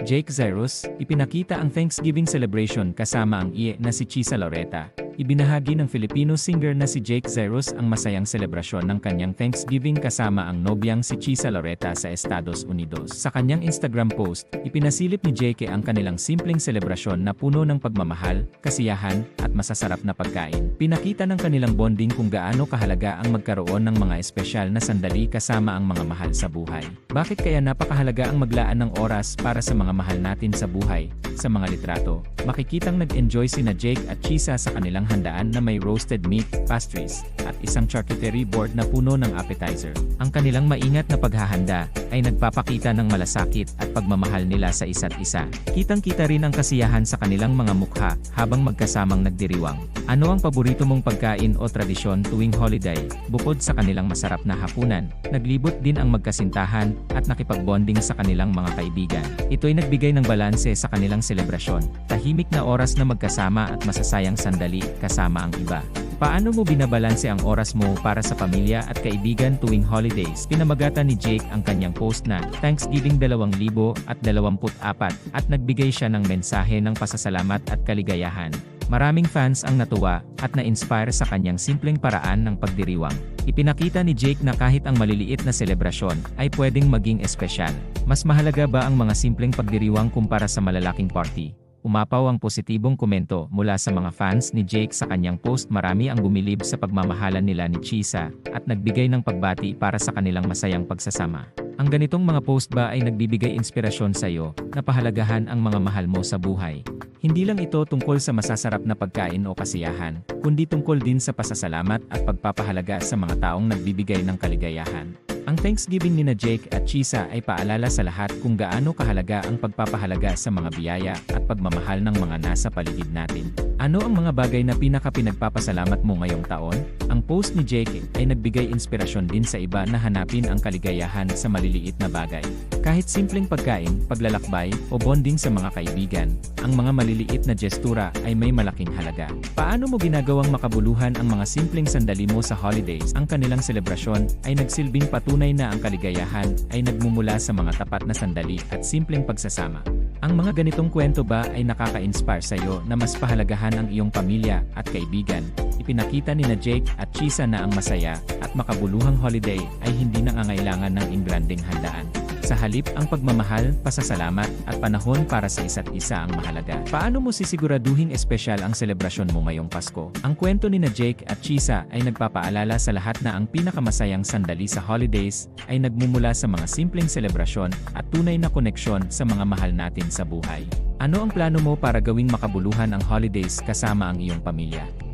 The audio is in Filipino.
Jake Zyrus, ipinakita ang Thanksgiving celebration kasama ang iye na si Chisa Loretta. Ibinahagi ng Filipino singer na si Jake Zyrus ang masayang selebrasyon ng kanyang Thanksgiving kasama ang nobyang si Chisa Loretta sa Estados Unidos. Sa kanyang Instagram post, ipinasilip ni Jake ang kanilang simpleng selebrasyon na puno ng pagmamahal, kasiyahan, at masasarap na pagkain. Pinakita ng kanilang bonding kung gaano kahalaga ang magkaroon ng mga espesyal na sandali kasama ang mga mahal sa buhay. Bakit kaya napakahalaga ang maglaan ng oras para sa mga mahal natin sa buhay? Sa mga litrato, makikitang nag-enjoy sina Jake at Chisa sa kanilang handaan na may roasted meat, pastries, at isang charcuterie board na puno ng appetizer. Ang kanilang maingat na paghahanda ay nagpapakita ng malasakit at pagmamahal nila sa isa't isa. Kitang-kita rin ang kasiyahan sa kanilang mga mukha habang magkasamang nagdiriwang. Ano ang paborito mong pagkain o tradisyon tuwing holiday? Bukod sa kanilang masarap na hapunan, naglibot din ang magkasintahan at nakipagbonding sa kanilang mga kaibigan. Ito'y nagbigay ng balanse sa kanilang selebrasyon, tahimik na oras na magkasama at masasayang sandali kasama ang iba. Paano mo binabalanse ang oras mo para sa pamilya at kaibigan tuwing holidays? Pinamagatan ni Jake ang kanyang post na Thanksgiving 2024 at nagbigay siya ng mensahe ng pasasalamat at kaligayahan. Maraming fans ang natuwa at na-inspire sa kanyang simpleng paraan ng pagdiriwang. Ipinakita ni Jake na kahit ang maliliit na selebrasyon ay pwedeng maging espesyal. Mas mahalaga ba ang mga simpleng pagdiriwang kumpara sa malalaking party? Umapaw ang positibong komento mula sa mga fans ni Jake sa kanyang post marami ang bumilib sa pagmamahalan nila ni Chisa at nagbigay ng pagbati para sa kanilang masayang pagsasama. Ang ganitong mga post ba ay nagbibigay inspirasyon sa iyo na pahalagahan ang mga mahal mo sa buhay? Hindi lang ito tungkol sa masasarap na pagkain o kasiyahan, kundi tungkol din sa pasasalamat at pagpapahalaga sa mga taong nagbibigay ng kaligayahan. Ang Thanksgiving ni na Jake at Chisa ay paalala sa lahat kung gaano kahalaga ang pagpapahalaga sa mga biyaya at pagmamahal ng mga nasa paligid natin. Ano ang mga bagay na pinaka-pinagpapasalamat mo ngayong taon? Ang post ni Jake ay nagbigay inspirasyon din sa iba na hanapin ang kaligayahan sa maliliit na bagay. Kahit simpleng pagkain, paglalakbay, o bonding sa mga kaibigan, ang mga maliliit na gestura ay may malaking halaga. Paano mo ginagawang makabuluhan ang mga simpleng sandali mo sa holidays? Ang kanilang selebrasyon ay nagsilbing patunay na ang kaligayahan ay nagmumula sa mga tapat na sandali at simpleng pagsasama. Ang mga ganitong kwento ba ay nakaka-inspire sa iyo na mas pahalagahan ang iyong pamilya at kaibigan? Ipinakita ni na Jake at Chisa na ang masaya at makabuluhang holiday ay hindi nangangailangan ng ingranding handaan. Sa halip ang pagmamahal, pasasalamat, at panahon para sa isa't isa ang mahalaga. Paano mo sisiguraduhing espesyal ang selebrasyon mo ngayong Pasko? Ang kwento ni na Jake at Chisa ay nagpapaalala sa lahat na ang pinakamasayang sandali sa holidays ay nagmumula sa mga simpleng selebrasyon at tunay na koneksyon sa mga mahal natin sa buhay. Ano ang plano mo para gawing makabuluhan ang holidays kasama ang iyong pamilya?